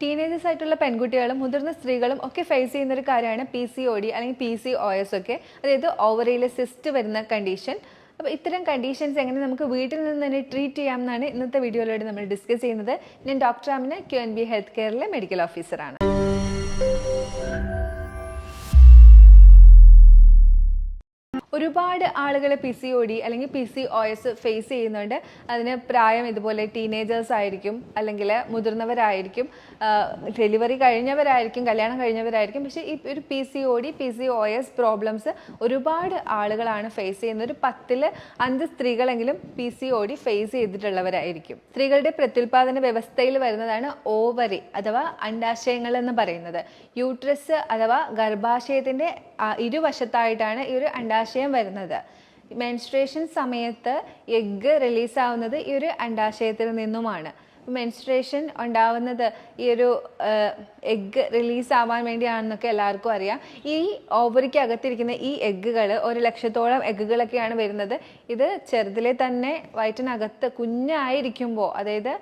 Teenagers ആയിട്ടുള്ള പെൺകുട്ടികളും മുതിർന്ന സ്ത്രീകളും ഒക്കെ ഫേസ് ചെയ്യുന്ന ഒരു കാര്യമാണ് പി സി ഒ ഡി അല്ലെങ്കിൽ പി സി ഒ എസ് ഒക്കെ. അതായത് ഓവറിയിലെ സിസ്റ്റ് വരുന്ന കണ്ടീഷൻ അപ്പോൾ ഇത്തരം കണ്ടീഷൻസ് എങ്ങനെ നമുക്ക് വീട്ടിൽ നിന്ന് തന്നെ ട്രീറ്റ് ചെയ്യാം എന്നാണ് ഇന്നത്തെ വീഡിയോയിലൂടെ നമ്മൾ ഡിസ്കസ് ചെയ്യുന്നത്. ഞാൻ doctor Amina Q N B health കെയറിലെ medical ഓഫീസറാണ് ഒരുപാട് ആളുകൾ പി സി ഒ ഡി അല്ലെങ്കിൽ P C O S face ചെയ്യുന്നുണ്ട്. അതിന് പ്രായം ഇതുപോലെ ടീനേജേഴ്സ് ആയിരിക്കും അല്ലെങ്കിൽ മുതിർന്നവരായിരിക്കും ഡെലിവറി കഴിഞ്ഞവരായിരിക്കും കല്യാണം കഴിഞ്ഞവരായിരിക്കും. പക്ഷേ ഈ ഒരു P C O D P C O S problems ഒരുപാട് ആളുകളാണ് ഫേസ് ചെയ്യുന്നത്. ഒരു പത്തിൽ അഞ്ച് സ്ത്രീകളെങ്കിലും P C O D face ചെയ്തിട്ടുള്ളവരായിരിക്കും. സ്ത്രീകളുടെ പ്രത്യുൽപാദന വ്യവസ്ഥയിൽ വരുന്നതാണ് ഓവറി അഥവാ അണ്ടാശയങ്ങൾ എന്ന് പറയുന്നത്. യൂട്രസ് അഥവാ ഗർഭാശയത്തിന്റെ ഇരുവശത്തായിട്ടാണ് ഈ ഒരു അണ്ടാശയം വരുന്നത്. മെൻസ്ട്രേഷൻ സമയത്ത് എഗ്ഗ് റിലീസ് ആവുന്നത് ഈ ഒരു അണ്ടാശയത്തിൽ നിന്നുമാണ്. മെൻസ്ട്രേഷൻ ഉണ്ടാവുന്നത് ഈ ഒരു എഗ്ഗ് റിലീസ് ആവാൻ വേണ്ടിയാണെന്നൊക്കെ എല്ലാവർക്കും അറിയാം. ഈ ഓവറിക്ക് അകത്തിരിക്കുന്ന ഈ എഗ്ഗുകൾ ഒരു ലക്ഷത്തോളം എഗ്ഗുകളൊക്കെയാണ് വരുന്നത്. ഇത് ചെറുതിലെ തന്നെ വയറ്റിനകത്ത് കുഞ്ഞായിരിക്കുമ്പോൾ അതായത്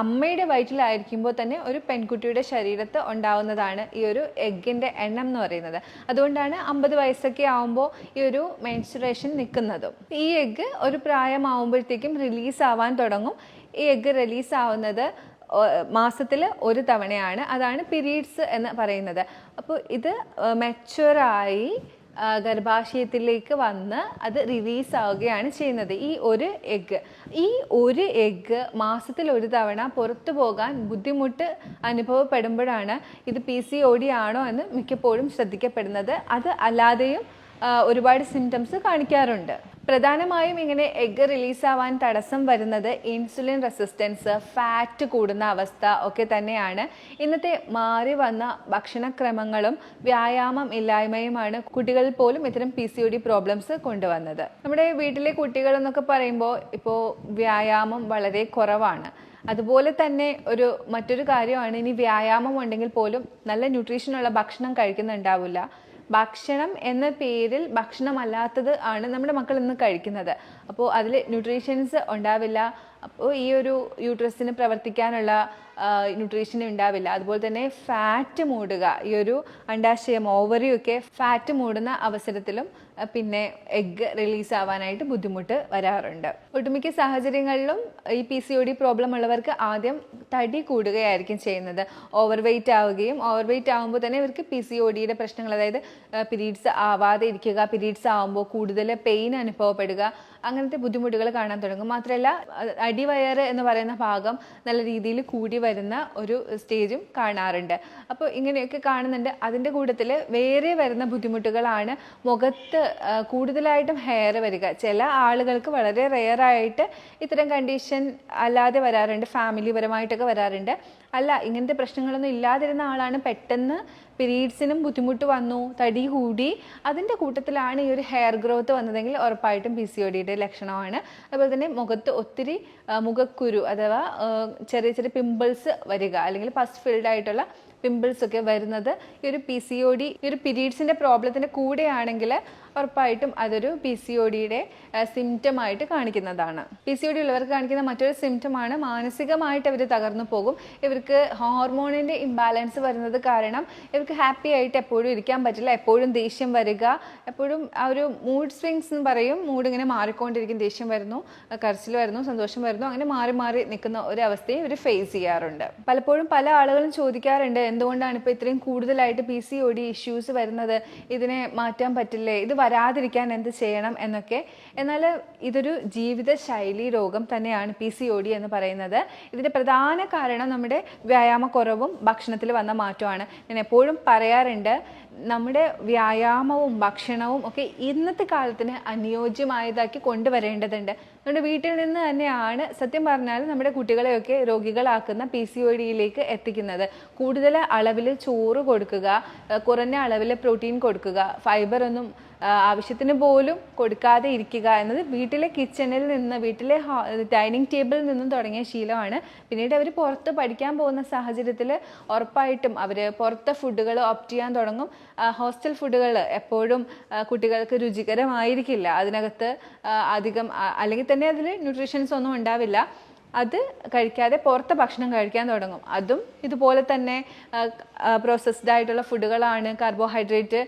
അമ്മയുടെ വയറ്റിലായിരിക്കുമ്പോൾ തന്നെ ഒരു പെൺകുട്ടിയുടെ ശരീരത്ത് ഉണ്ടാവുന്നതാണ് ഈ ഒരു എഗ്ഗിന്റെ എണ്ണം എന്ന് പറയുന്നത്. അതുകൊണ്ടാണ് അമ്പത് വയസ്സൊക്കെ ആവുമ്പോൾ ഈ ഒരു മെൻസ്ട്രേഷൻ നിൽക്കുന്നതും. ഈ എഗ്ഗ് ഒരു പ്രായമാവുമ്പോഴത്തേക്കും റിലീസ് ആവാൻ തുടങ്ങും. ഈ എഗ്ഗ് റിലീസ് ആവുന്നത് മാസത്തിൽ ഒരു തവണയാണ്. അതാണ് പിരീഡ്സ് എന്ന് പറയുന്നത്. അപ്പോൾ ഇത് മെച്ചുവറായി ഗർഭാശയത്തിലേക്ക് വന്ന് അത് റിലീസ് ആവുകയാണ് ചെയ്യുന്നത്. ഈ ഒരു എഗ്ഗ്. ഈ ഒരു എഗ്ഗ് മാസത്തിൽ ഒരു തവണ പുറത്തു പോകാൻ ബുദ്ധിമുട്ട് അനുഭവപ്പെടുമ്പോഴാണ് ഇത് പി സി ഒ ഡി ആണോ എന്ന് മിക്കപ്പോഴും ശ്രദ്ധിക്കപ്പെടുന്നത്. അത് അല്ലാതെയും ഒരുപാട് സിംറ്റംസ് കാണിക്കാറുണ്ട്. പ്രധാനമായും ഇങ്ങനെ എഗ് റിലീസ് ആവാൻ തടസ്സം വരുന്നത് ഇൻസുലിൻ റെസിസ്റ്റൻസ് ഫാറ്റ് കൂടുന്ന അവസ്ഥ ഒക്കെ തന്നെയാണ്. ഇന്നത്തെ മാറി വന്ന ഭക്ഷണക്രമങ്ങളും വ്യായാമം ഇല്ലായ്മയുമാണ് കുട്ടികളിൽ പോലും ഇത്തരം P C O D problems കൊണ്ടുവന്നത്. നമ്മുടെ വീട്ടിലെ കുട്ടികൾ എന്നൊക്കെ പറയുമ്പോൾ ഇപ്പോൾ വ്യായാമം വളരെ കുറവാണ്. അതുപോലെ തന്നെ ഒരു മറ്റൊരു കാര്യമാണ് ഇനി വ്യായാമം ഉണ്ടെങ്കിൽ പോലും നല്ല ന്യൂട്രീഷനുള്ള ഭക്ഷണം കഴിക്കുന്നുണ്ടാവില്ല. ഭക്ഷണം എന്ന പേരിൽ ഭക്ഷണമല്ലാത്തത് ആണ് നമ്മുടെ മക്കൾ ഇന്ന് കഴിക്കുന്നത്. അപ്പോൾ അതിൽ ന്യൂട്രീഷൻസ് ഉണ്ടാവില്ല അപ്പോൾ ഈ ഒരു യൂട്രസിന് പ്രവർത്തിക്കാനുള്ള ന്യൂട്രീഷൻ ഉണ്ടാവില്ല. അതുപോലെ തന്നെ ഫാറ്റ് മൂടുക ഈ ഒരു അണ്ടാശയം ഓവറിയൊക്കെ ഫാറ്റ് മൂടുന്ന അവസരത്തിലും പിന്നെ എഗ്ഗ് റിലീസ് ആവാനായിട്ട് ബുദ്ധിമുട്ട് വരാറുണ്ട്. ഒട്ടുമിക്ക സാഹചര്യങ്ങളിലും ഈ P C O D problem ഉള്ളവർക്ക് ആദ്യം തടി കൂടുകയായിരിക്കും ചെയ്യുന്നത്. ഓവർ വെയിറ്റ് ആവുകയും ഓവർ വെയിറ്റ് ആകുമ്പോൾ തന്നെ ഇവർക്ക് പി സി ഒ ഡിയുടെ പ്രശ്നങ്ങൾ അതായത് പിരീഡ്സ് ആവാതെ ഇരിക്കുക പിരീഡ്സ് ആവുമ്പോൾ കൂടുതൽ പെയിൻ അനുഭവപ്പെടുക അങ്ങനത്തെ ബുദ്ധിമുട്ടുകൾ കാണാൻ തുടങ്ങും. മാത്രമല്ല അടിവയർ എന്ന് പറയുന്ന ഭാഗം നല്ല രീതിയിൽ കൂടി വരുന്ന ഒരു സ്റ്റേജും കാണാറുണ്ട്. അപ്പോൾ ഇങ്ങനെയൊക്കെ കാണുന്നുണ്ട്. അതിന്റെ കൂട്ടത്തിൽ വേറെ വരുന്ന ബുദ്ധിമുട്ടുകളാണ് മുഖത്ത് കൂടുതലായിട്ടും ഹെയർ വരിക. ചില ആളുകൾക്ക് വളരെ റെയറായിട്ട് ഇത്തരം കണ്ടീഷൻ അല്ലാതെ വരാറുണ്ട്. ഫാമിലി പരമായിട്ടൊക്കെ വരാറുണ്ട്. അല്ല ഇങ്ങനത്തെ പ്രശ്നങ്ങളൊന്നും ഇല്ലാതിരുന്ന ആളാണ്. പെട്ടെന്ന് പീരീഡ്സിനും ബുദ്ധിമുട്ട് വന്നു തടി കൂടി. അതിന്റെ കൂട്ടത്തിലാണ് ഈ ഒരു ഹെയർ ഗ്രോത്ത് വന്നതെങ്കിൽ ഉറപ്പായിട്ടും പി സി ഒ ഡിയുടെ ലക്ഷണമാണ്. അതുപോലെ തന്നെ മുഖത്ത് ഒത്തിരി മുഖക്കുരു അഥവാ ചെറിയ ചെറിയ പിമ്പിൾസ് വരിക അല്ലെങ്കിൽ പസ് ഫിൽഡ് ആയിട്ടുള്ള പിമ്പിൾസ് ഒക്കെ വരുന്നത് ഈ ഒരു പി സി ഒ ഡി ഈ ഒരു പീരീഡ്സിന്റെ പ്രോബ്ലത്തിന്റെ കൂടെയാണെങ്കിൽ ഉറപ്പായിട്ടും അതൊരു പി സി ഒ ഡിയുടെ സിംറ്റമായിട്ട് കാണിക്കുന്നതാണ്. പി സി ഒ ഡി ഉള്ളവർക്ക് കാണിക്കുന്ന മറ്റൊരു സിംറ്റമാണ് മാനസികമായിട്ട് അവർ തകർന്നു പോകും. ഇവർക്ക് ഹോർമോണിന്റെ ഇംബാലൻസ് വരുന്നത് കാരണം ഇവർക്ക് ഹാപ്പി ആയിട്ട് എപ്പോഴും ഇരിക്കാൻ പറ്റില്ല എപ്പോഴും ദേഷ്യം വരിക എപ്പോഴും ആ ഒരു മൂഡ് സ്വിങ്സ് എന്ന് പറയും. മൂഡ് ഇങ്ങനെ മാറിക്കൊണ്ടിരിക്കും ദേഷ്യം വരുന്നു കരച്ചിൽ വരുന്നു സന്തോഷം വരുന്നു അങ്ങനെ മാറി മാറി നിൽക്കുന്ന ഒരു അവസ്ഥയും ഇവർ ഫേസ് ചെയ്യാറുണ്ട്. പലപ്പോഴും പല ആളുകളും ചോദിക്കാറുണ്ട് എന്തുകൊണ്ടാണ് ഇപ്പോൾ ഇത്രയും കൂടുതലായിട്ട് P C O D issues വരുന്നത്? ഇതിനെ മാറ്റാൻ പറ്റില്ലേ? ഇത് വരാതിരിക്കാൻ എന്ത് ചെയ്യണം എന്നൊക്കെ. എന്നാൽ ഇതൊരു ജീവിതശൈലി രോഗം തന്നെയാണ് പി സി ഒ ഡി എന്ന് പറയുന്നത്. ഇതിന്റെ പ്രധാന കാരണം നമ്മുടെ വ്യായാമക്കുറവും ഭക്ഷണത്തിൽ വന്ന മാറ്റമാണ് ഞാൻ എപ്പോഴും പറയാറുണ്ട് നമ്മുടെ വ്യായാമവും ഭക്ഷണവും ഒക്കെ ഇന്നത്തെ കാലത്തിന് അനുയോജ്യമായതാക്കി കൊണ്ടുവരേണ്ടതുണ്ട്. നമ്മുടെ വീട്ടിൽ നിന്ന് തന്നെയാണ് സത്യം പറഞ്ഞാൽ നമ്മുടെ കുട്ടികളെയൊക്കെ രോഗികളാക്കുന്ന പി സി ഒ ഡിയിലേക്ക് എത്തിക്കുന്നത്. കൂടുതൽ അളവിൽ ചോറ് കൊടുക്കുക കുറഞ്ഞ അളവിൽ പ്രോട്ടീൻ കൊടുക്കുക ഫൈബർ ഒന്നും ആവശ്യത്തിന് പോലും കൊടുക്കാതെ ഇരിക്കുക എന്നത് വീട്ടിലെ കിച്ചണിൽ നിന്ന് വീട്ടിലെ ഡൈനിങ് ടേബിളിൽ നിന്നും തുടങ്ങിയ ശീലമാണ്. പിന്നീട് അവർ പുറത്ത് പഠിക്കാൻ പോകുന്ന സാഹചര്യത്തിൽ ഉറപ്പായിട്ടും അവർ പുറത്തെ ഫുഡുകൾ ഓപ്റ്റ് ചെയ്യാൻ തുടങ്ങും. ഹോസ്റ്റൽ ഫുഡുകൾ എപ്പോഴും കുട്ടികൾക്ക് രുചികരമായിരിക്കില്ല. അതിനകത്ത് അധികം അല്ലെങ്കിൽ തന്നെ അതിൽ ന്യൂട്രീഷൻസ് ഒന്നും ഉണ്ടാവില്ല. അത് കഴിക്കാതെ പുറത്തെ ഭക്ഷണം കഴിക്കാൻ തുടങ്ങും. അതും ഇതുപോലെ തന്നെ പ്രോസസ്ഡ് ആയിട്ടുള്ള ഫുഡുകളാണ് കാർബോഹൈഡ്രേറ്റ്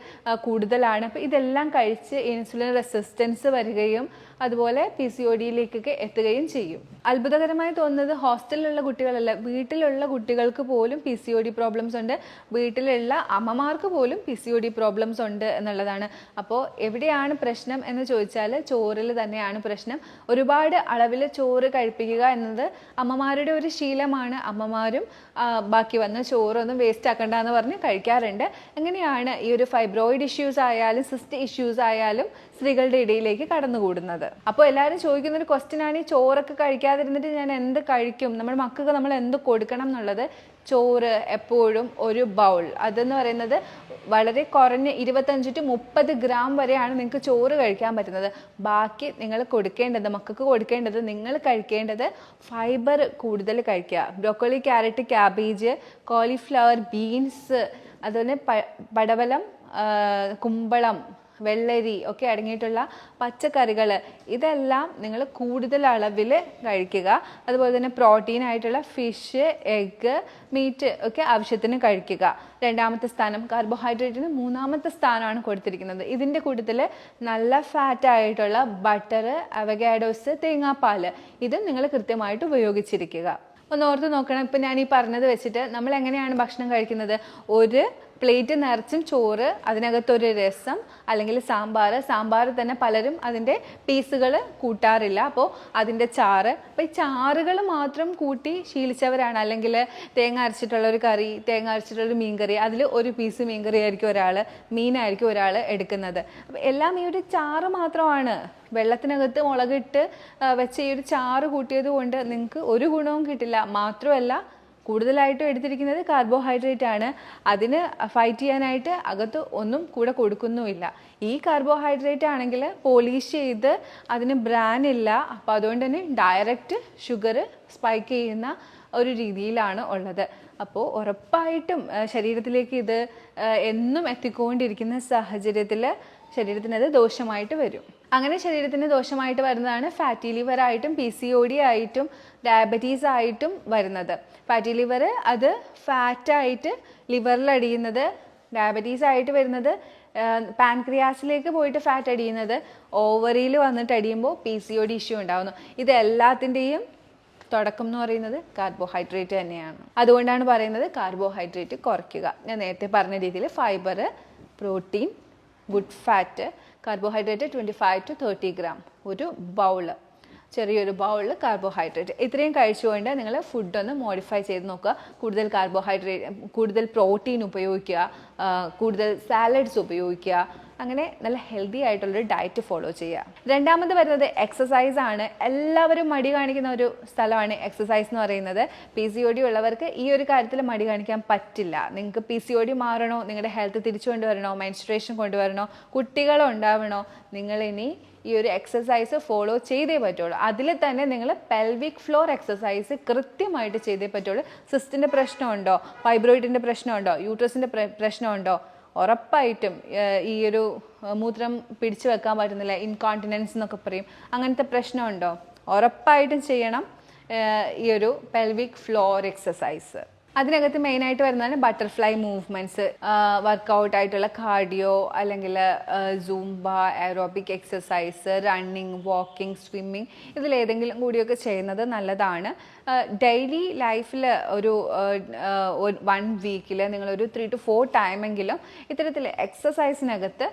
കൂടുതലാണ്. അപ്പോൾ ഇതെല്ലാം കഴിച്ച് ഇൻസുലിൻ റെസിസ്റ്റൻസ് വരികയും അതുപോലെ പി സി ഒ ഡിയിലേക്കൊക്കെ എത്തുകയും ചെയ്യും. അത്ഭുതകരമായി തോന്നുന്നത് ഹോസ്റ്റലിലുള്ള കുട്ടികളല്ല. വീട്ടിലുള്ള കുട്ടികൾക്ക് പോലും P C O D problems ഉണ്ട്. വീട്ടിലുള്ള അമ്മമാർക്ക് പോലും P C O D problems ഉണ്ട് എന്നുള്ളതാണ്. അപ്പോൾ എവിടെയാണ് പ്രശ്നം എന്ന് ചോദിച്ചാൽ ചോറിൽ തന്നെയാണ് പ്രശ്നം. ഒരുപാട് അളവിൽ ചോറ് കഴിപ്പിക്കുക എന്നത് അമ്മമാരുടെ ഒരു ശീലമാണ്. അമ്മമാരും ബാക്കി വന്ന ചോറൊന്നും വേസ്റ്റ് ആക്കണ്ട എന്ന് പറഞ്ഞ് കഴിക്കാറുണ്ട്. എങ്ങനെയാണ് ഈ ഒരു ഫൈബ്രോയിഡ് ഇഷ്യൂസ് ആയാലും സിസ്റ്റ് ഇഷ്യൂസ് ആയാലും സ്ത്രീകളുടെ ഇടയിലേക്ക് കടന്നുകൂടുന്നത്. അപ്പോൾ എല്ലാവരും ചോദിക്കുന്ന ഒരു ക്വസ്റ്റ്യൻ ആണ് ഈ ചോറൊക്കെ കഴിക്കാതിരുന്നിട്ട് ഞാൻ എന്ത് കഴിക്കും? നമ്മുടെ മക്കൾക്ക് നമ്മൾ എന്ത് കൊടുക്കണം എന്നുള്ളത്? ചോറ് എപ്പോഴും ഒരു ബൗൾ അതെന്ന് പറയുന്നത് വളരെ കുറഞ്ഞ ഇരുപത്തഞ്ച് ടു മുപ്പത് ഗ്രാം വരെയാണ് നിങ്ങൾക്ക് ചോറ് കഴിക്കാൻ പറ്റുന്നത്. ബാക്കി നിങ്ങൾ കൊടുക്കേണ്ടത് മക്കൾക്ക് കൊടുക്കേണ്ടത് നിങ്ങൾ കഴിക്കേണ്ടത് ഫൈബർ കൂടുതൽ കഴിക്കുക. Broccoli carrot cabbage cauliflower beans അതുപോലെ പടവലം കുമ്പളം വെള്ളരി ഒക്കെ അടങ്ങിയിട്ടുള്ള പച്ചക്കറികൾ ഇതെല്ലാം നിങ്ങൾ കൂടുതൽ അളവിൽ കഴിക്കുക. അതുപോലെ തന്നെ പ്രോട്ടീൻ ആയിട്ടുള്ള ഫിഷ് എഗ്ഗ് മീറ്റ് ഒക്കെ ആവശ്യത്തിന് കഴിക്കുക. രണ്ടാമത്തെ സ്ഥാനം കാർബോഹൈഡ്രേറ്റിന് മൂന്നാമത്തെ സ്ഥാനമാണ് കൊടുത്തിരിക്കുന്നത്. ഇതിന്റെ കൂട്ടത്തിൽ നല്ല ഫാറ്റായിട്ടുള്ള ബട്ടർ അവഗാഡോസ് തേങ്ങാപ്പാൽ ഇത് നിങ്ങൾ കൃത്യമായിട്ട് ഉപയോഗിച്ചിരിക്കുക. ഒന്ന് ഓർത്ത് നോക്കണം. ഇപ്പം ഞാൻ ഈ പറഞ്ഞത് വെച്ചിട്ട് നമ്മൾ എങ്ങനെയാണ് ഭക്ഷണം കഴിക്കുന്നത്? ഒരു പ്ലേറ്റ് നിറച്ചും ചോറ് അതിനകത്തൊരു രസം അല്ലെങ്കിൽ സാമ്പാർ സാമ്പാർ തന്നെ പലരും അതിന്റെ പീസുകൾ കൂട്ടാറില്ല. അപ്പോൾ അതിന്റെ ചാറ്. അപ്പോൾ ഈ ചാറുകൾ മാത്രം കൂട്ടി ശീലിച്ചവരാണ്. അല്ലെങ്കിൽ തേങ്ങ അരച്ചിട്ടുള്ള ഒരു കറി തേങ്ങ അരച്ചിട്ടുള്ള ഒരു മീൻ കറി അതിൽ ഒരു പീസ് മീൻകറി ആയിരിക്കും ഒരാൾ മീനായിരിക്കും ഒരാൾ എടുക്കുന്നത്. അപ്പോൾ എല്ലാം ഈ ഒരു ചാറ് മാത്രമാണ്. വെള്ളത്തിനകത്ത് മുളകിട്ട് വെച്ച ഈ ഒരു ചാറ് കൂട്ടിയത് കൊണ്ട് നിങ്ങൾക്ക് ഒരു ഗുണവും കിട്ടില്ല. മാത്രമല്ല കൂടുതലായിട്ടും എടുത്തിരിക്കുന്നത് കാർബോഹൈഡ്രേറ്റ് ആണ്. അതിന് ഫൈറ്റ് ചെയ്യാനായിട്ട് അകത്ത് ഒന്നും കൂടെ കൊടുക്കുന്നുമില്ല. ഈ കാർബോഹൈഡ്രേറ്റ് ആണെങ്കിൽ പോളിഷ് ചെയ്ത് അതിന് ബ്രാൻ ഇല്ല. അപ്പോൾ അതുകൊണ്ട് തന്നെ ഡയറക്റ്റ് ഷുഗർ സ്പൈക്ക് ചെയ്യുന്ന ഒരു രീതിയിലാണ് ഉള്ളത്. അപ്പോൾ ഉറപ്പായിട്ടും ശരീരത്തിലേക്ക് ഇത് എന്നും എത്തിക്കൊണ്ടിരിക്കുന്ന സാഹചര്യത്തിൽ ശരീരത്തിന് അത് ദോഷമായിട്ട് വരും. അങ്ങനെ ശരീരത്തിന് ദോഷമായിട്ട് വരുന്നതാണ് ഫാറ്റി ലിവർ ആയിട്ടും പി സി ഒ ഡി ആയിട്ടും ഡയബറ്റീസ് ആയിട്ടും വരുന്നത്. ഫാറ്റി ലിവർ അത് ഫാറ്റായിട്ട് ലിവറിൽ അടിയുന്നത് ഡയബറ്റീസ് ആയിട്ട് വരുന്നത് പാൻക്രിയാസിലേക്ക് പോയിട്ട് ഫാറ്റ് അടിയുന്നത് ഓവറിയിൽ വന്നിട്ട് അടിയുമ്പോൾ P C O D issue ഉണ്ടാകുന്നു ഇത് എല്ലാത്തിന്റെയും തുടക്കം എന്ന് പറയുന്നത് കാർബോഹൈഡ്രേറ്റ് തന്നെയാണ്. അതുകൊണ്ടാണ് പറയുന്നത് കാർബോഹൈഡ്രേറ്റ് കുറയ്ക്കുക. ഞാൻ നേരത്തെ പറഞ്ഞ രീതിയിൽ fibre protein good fat carbohydrate twenty five to thirty gram ഒരു ബൗൾ ചെറിയൊരു ബൗളിൽ കാർബോഹൈഡ്രേറ്റ് ഇത്രയും കഴിച്ചുകൊണ്ട് നിങ്ങൾ ഫുഡൊന്ന് മോഡിഫൈ ചെയ്ത് നോക്കുക. കൂടുതൽ കാർബോഹൈഡ്രേറ്റ് കൂടുതൽ പ്രോട്ടീൻ ഉപയോഗിക്കുക കൂടുതൽ സാലഡ്സ് ഉപയോഗിക്കുക അങ്ങനെ നല്ല ഹെൽത്തി ആയിട്ടുള്ളൊരു ഡയറ്റ് ഫോളോ ചെയ്യുക രണ്ടാമത് വരുന്നത് എക്സസൈസ് ആണ്. എല്ലാവരും മടി കാണിക്കുന്ന ഒരു സ്ഥലമാണ് എക്സസൈസ് എന്ന് പറയുന്നത്. പി സി ഒ ഡി ഉള്ളവർക്ക് ഈ ഒരു കാര്യത്തിൽ മടി കാണിക്കാൻ പറ്റില്ല. നിങ്ങൾക്ക് പി സി ഒ ഡി മാറണോ? നിങ്ങളുടെ ഹെൽത്ത് തിരിച്ചു കൊണ്ടുവരണോ? മെൻസ്ട്രേഷൻ കൊണ്ടുവരണോ? നിങ്ങൾ ഇനി ഈ ഒരു എക്സസൈസ് ഫോളോ ചെയ്തേ പറ്റുള്ളൂ. അതിൽ തന്നെ നിങ്ങൾ പെൽവിക് ഫ്ലോർ എക്സസൈസ് കൃത്യമായിട്ട് ചെയ്തേ പറ്റുള്ളൂ. സിസ്റ്റിന്റെ പ്രശ്നമുണ്ടോ? ഫൈബ്രോയിഡിന്റെ പ്രശ്നമുണ്ടോ? യൂട്രസിന്റെ പ്രശ്നമുണ്ടോ? ഉറപ്പായിട്ടും ഈ ഒരു മൂത്രം പിടിച്ചു വെക്കാൻ പറ്റുന്നില്ല ഇൻകോണ്ടിനൻസ് എന്നൊക്കെ പറയും. അങ്ങനത്തെ പ്രശ്നമുണ്ടോ? ഉറപ്പായിട്ടും ചെയ്യണം ഈ ഒരു പെൽവിക് ഫ്ലോർ എക്സസൈസ് അതിനകത്ത് മെയിനായിട്ട് വരുന്നതാണ് ബട്ടർഫ്ലൈ മൂവ്മെന്റ്സ് വർക്കൗട്ട് ആയിട്ടുള്ള കാർഡിയോ അല്ലെങ്കിൽ Zumba aerobic exercise running walking swimming ഇതിലേതെങ്കിലും കൂടിയൊക്കെ ചെയ്യുന്നത് നല്ലതാണ്. ഡെയിലി ലൈഫിൽ ഒരു വൺ വീക്കിൽ നിങ്ങളൊരു ത്രീ ടു ഫോർ ടൈമെങ്കിലും ഇത്തരത്തിൽ എക്സസൈസിനകത്ത്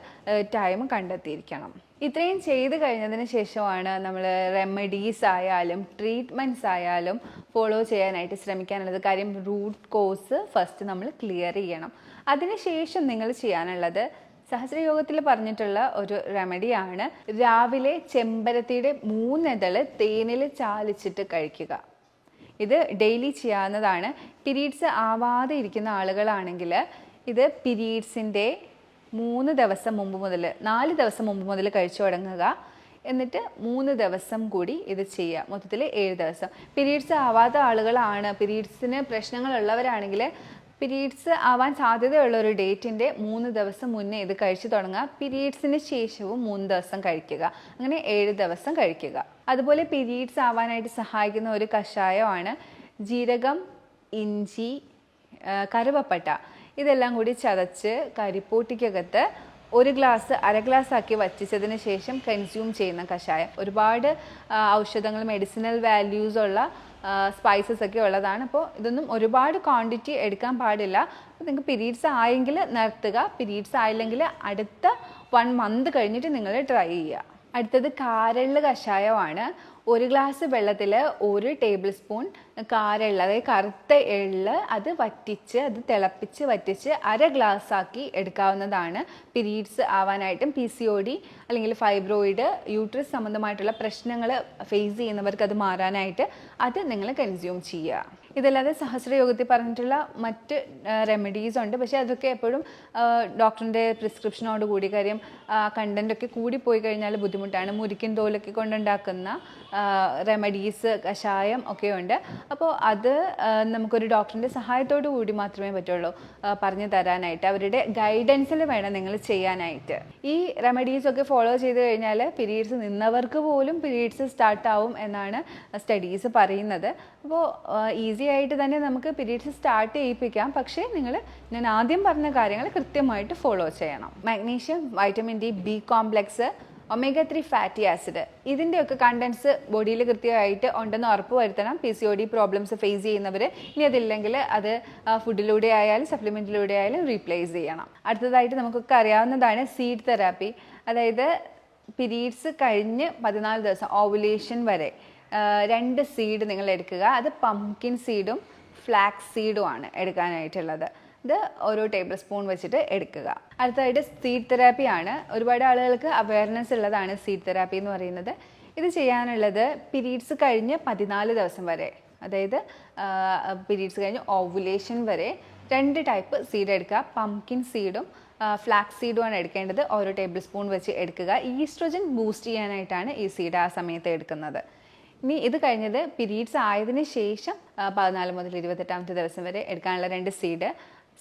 ടൈം കണ്ടെത്തിയിരിക്കണം. ഇത്രയും ചെയ്ത് കഴിഞ്ഞതിന് ശേഷമാണ് നമ്മൾ റെമഡീസ് ആയാലും ട്രീറ്റ്മെന്റ്സ് ആയാലും ഫോളോ ചെയ്യാനായിട്ട് ശ്രമിക്കാനുള്ളത്. കാര്യം റൂട്ട് കോസ് ഫസ്റ്റ് നമ്മൾ ക്ലിയർ ചെയ്യണം. അതിനുശേഷം നിങ്ങൾ ചെയ്യാനുള്ളത് സഹസ്രയോഗത്തിൽ പറഞ്ഞിട്ടുള്ള ഒരു റെമഡിയാണ് രാവിലെ ചെമ്പരത്തിയുടെ മൂന്നിതൾ തേനിൽ ചാലിച്ചിട്ട് കഴിക്കുക. ഇത് ഡെയിലി ചെയ്യാവുന്നതാണ്. പിരീഡ്സ് ആവാതെ ഇരിക്കുന്ന ആളുകളാണെങ്കിൽ ഇത് പീരീഡ്സിന്റെ മൂന്ന് ദിവസം മുമ്പ് മുതൽ നാല് ദിവസം മുമ്പ് മുതൽ കഴിച്ചു തുടങ്ങുക. എന്നിട്ട് മൂന്ന് ദിവസം കൂടി ഇത് ചെയ്യുക. മൊത്തത്തിൽ ഏഴ് ദിവസം. പിരീഡ്സ് ആവാത്ത ആളുകളാണ്. പീരീഡ്സിന് പ്രശ്നങ്ങളുള്ളവരാണെങ്കിൽ പിരീഡ്സ് ആവാൻ സാധ്യതയുള്ള ഒരു ഡേറ്റിന്റെ മൂന്ന് ദിവസം മുന്നേ ഇത് കഴിച്ചു തുടങ്ങുക. പീരീഡ്സിന് ശേഷവും മൂന്ന് ദിവസം കഴിക്കുക. അങ്ങനെ ഏഴ് ദിവസം കഴിക്കുക. അതുപോലെ പിരീഡ്സ് ആവാനായിട്ട് സഹായിക്കുന്ന ഒരു കഷായമാണ് ജീരകം ഇഞ്ചി കറുവപ്പട്ട. ഇതെല്ലാം കൂടി ചതച്ച് കരിപ്പൂട്ടിക്കകത്ത് ഒരു ഗ്ലാസ് അര ഗ്ലാസ് ആക്കി വറ്റിച്ചതിന് ശേഷം കൺസ്യൂം ചെയ്യുന്ന കഷായം. ഒരുപാട് ഔഷധങ്ങൾ മെഡിസിനൽ വാല്യൂസ് ഉള്ള സ്പൈസസ് ഒക്കെ ഉള്ളതാണ്. അപ്പോൾ ഇതൊന്നും ഒരുപാട് ക്വാണ്ടിറ്റി എടുക്കാൻ പാടില്ല. അപ്പോൾ നിങ്ങൾക്ക് പിരീഡ്സ് ആയെങ്കിൽ നിർത്തുക. പിരീഡ്സ് ആയില്ലെങ്കിൽ അടുത്ത വൺ മന്ത് കഴിഞ്ഞിട്ട് നിങ്ങൾ ട്രൈ ചെയ്യുക. അടുത്തത് കാരള്ള് കഷായമാണ്. ഒരു ഗ്ലാസ് വെള്ളത്തിൽ ഒരു ടേബിൾ സ്പൂൺ കാരള്ള അതായത് കറുത്ത എള്ള് അത് വറ്റിച്ച് അത് തിളപ്പിച്ച് വറ്റിച്ച് അര ഗ്ലാസ് ആക്കി എടുക്കാവുന്നതാണ്. പിരീഡ്സ് ആവാനായിട്ടും പി സി ഒ ഡി അല്ലെങ്കിൽ ഫൈബ്രോയിഡ് യൂട്രസ് സംബന്ധമായിട്ടുള്ള പ്രശ്നങ്ങൾ ഫേസ് ചെയ്യുന്നവർക്ക് അത് മാറാനായിട്ട് അത് നിങ്ങൾ കൺസ്യൂം ചെയ്യുക. ഇതല്ലാതെ സഹസ്രയോഗത്തിൽ പറഞ്ഞിട്ടുള്ള മറ്റ് റെമഡീസ് ഉണ്ട്. പക്ഷേ അതൊക്കെ എപ്പോഴും ഡോക്ടറിന്റെ പ്രിസ്ക്രിപ്ഷനോട് കൂടി കാര്യം കണ്ടന്റൊക്കെ കൂടിപ്പോയി കഴിഞ്ഞാൽ ബുദ്ധിമുട്ടാണ്. മുരിക്കൻ തോലൊക്കെ കൊണ്ടുണ്ടാക്കുന്ന റെമഡീസ് കഷായം ഒക്കെ ഉണ്ട്. അപ്പോൾ അത് നമുക്കൊരു ഡോക്ടറിന്റെ സഹായത്തോടു കൂടി മാത്രമേ പറ്റുള്ളൂ. പറഞ്ഞു തരാനായിട്ട്. അവരുടെ ഗൈഡൻസിൽ വേണം നിങ്ങൾ ചെയ്യാനായിട്ട്. ഈ റെമഡീസ് ഒക്കെ ഫോളോ ചെയ്ത് കഴിഞ്ഞാൽ പീരീഡ്സ് നിന്നവർക്ക് പോലും പീരീഡ്സ് സ്റ്റാർട്ട് ആവും എന്നാണ് സ്റ്റഡീസ് പറയുന്നത്. അപ്പോൾ ഈസി ആയിട്ട് തന്നെ നമുക്ക് പീരീഡ്സ് സ്റ്റാർട്ട് ചെയ്യിപ്പിക്കാം. പക്ഷേ നിങ്ങൾ ഞാൻ ആദ്യം പറഞ്ഞ കാര്യങ്ങൾ കൃത്യമായിട്ട് ഫോളോ ചെയ്യണം. Magnesium vitamin D B complex omega three fatty acid ഇതിന്റെയൊക്കെ കണ്ടൻസ് ബോഡിയിൽ കൃത്യമായിട്ട് ഉണ്ടെന്ന് ഉറപ്പ് വരുത്തണം. P C O D problems face ചെയ്യുന്നവർ ഇനി അതില്ലെങ്കിൽ അത് ഫുഡിലൂടെ ആയാലും സപ്ലിമെന്റിലൂടെ ആയാലും റീപ്ലേസ് ചെയ്യണം. അടുത്തതായിട്ട് നമുക്കൊക്കെ അറിയാവുന്നതാണ് സീഡ് തെറാപ്പി അതായത് പിരീഡ്സ് കഴിഞ്ഞ് പതിനാല് ദിവസം ഓവുലേഷൻ വരെ. രണ്ട് സീഡ് നിങ്ങൾ എടുക്കുക. അത് പംകിൻ സീഡും ഫ്ലാക്സ് സീഡുമാണ് എടുക്കാനായിട്ടുള്ളത്. ഇത് ഓരോ ടേബിൾ സ്പൂൺ വെച്ചിട്ട് എടുക്കുക. അടുത്തതായിട്ട് സീഡ് തെറാപ്പിയാണ് ഒരുപാട് ആളുകൾക്ക് അവയർനെസ് ഉള്ളതാണ് സീഡ് തെറാപ്പി എന്ന് പറയുന്നത്. ഇത് ചെയ്യാനുള്ളത് പിരീഡ്സ് കഴിഞ്ഞ് പതിനാല് ദിവസം വരെ. അതായത് പിരീഡ്സ് കഴിഞ്ഞ് ഓവുലേഷൻ വരെ രണ്ട് ടൈപ്പ് സീഡ് എടുക്കുക. പംകിൻ സീഡും ഫ്ലാക്സ് സീഡുമാണ് എടുക്കേണ്ടത്. ഓരോ ടേബിൾ സ്പൂൺ വെച്ച് എടുക്കുക. ഈസ്ട്രോജൻ ബൂസ്റ്റ് ചെയ്യാനായിട്ടാണ് ഈ സീഡ് ആ സമയത്ത് എടുക്കുന്നത്. ഇനി ഇത് കഴിഞ്ഞത് പിരീഡ്സ് ആയതിനു ശേഷം പതിനാല് മുതൽ ഇരുപത്തെട്ടാമത്തെ ദിവസം വരെ എടുക്കാനുള്ള രണ്ട് സീഡ്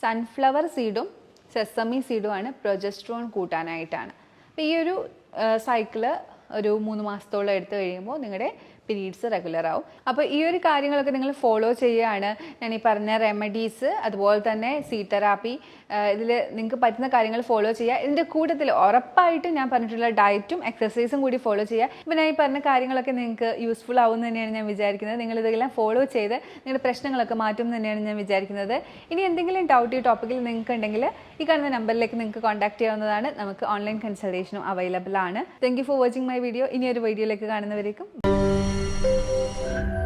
സൺഫ്ലവർ സീഡും സെസമി സീഡുമാണ് പ്രൊജസ്ട്രോൺ കൂട്ടാനായിട്ടാണ്. അപ്പോൾ ഈ ഒരു സൈക്കിൾ ഒരു മൂന്ന് മാസത്തോളം എടുത്തു കഴിയുമ്പോൾ നിങ്ങളുടെ പീരീഡ്സ് റെഗുലർ ആവും അപ്പോൾ ഈ ഒരു കാര്യങ്ങളൊക്കെ നിങ്ങൾ ഫോളോ ചെയ്യുകയാണ്. ഞാൻ ഈ പറഞ്ഞ റെമഡീസ് അതുപോലെ തന്നെ സീ തെറാപ്പി ഇതിൽ നിങ്ങൾക്ക് പറ്റുന്ന കാര്യങ്ങൾ ഫോളോ ചെയ്യുക. ഇതിന്റെ കൂട്ടത്തിൽ ഉറപ്പായിട്ടും ഞാൻ പറഞ്ഞിട്ടുള്ള ഡയറ്റും എക്സസൈസും കൂടി ഫോളോ ചെയ്യുക. ഇപ്പം ഞാൻ ഈ പറഞ്ഞ കാര്യങ്ങളൊക്കെ നിങ്ങൾക്ക് യൂസ്ഫുൾ ആവും തന്നെയാണ് ഞാൻ വിചാരിക്കുന്നത്. നിങ്ങൾ ഇതെല്ലാം ഫോളോ ചെയ്ത് നിങ്ങളുടെ പ്രശ്നങ്ങളൊക്കെ മാറ്റും തന്നെയാണ് ഞാൻ വിചാരിക്കുന്നത്. ഇനി എന്തെങ്കിലും ഡൗട്ട് ഈ ടോപ്പിക്കിൽ നിങ്ങൾക്ക് ഉണ്ടെങ്കിൽ ഈ കാണുന്ന നമ്പറിലേക്ക് നിങ്ങൾക്ക് കോൺടാക്ട് ചെയ്യാവുന്നതാണ്. നമുക്ക് ഓൺലൈൻ കൺസൾട്ടേഷനും അവൈലബിൾ ആണ്. Thank you for watching my video ഇനി ഒരു വീഡിയോയിലേക്ക് കാണുന്നവരേക്കും. Thank you.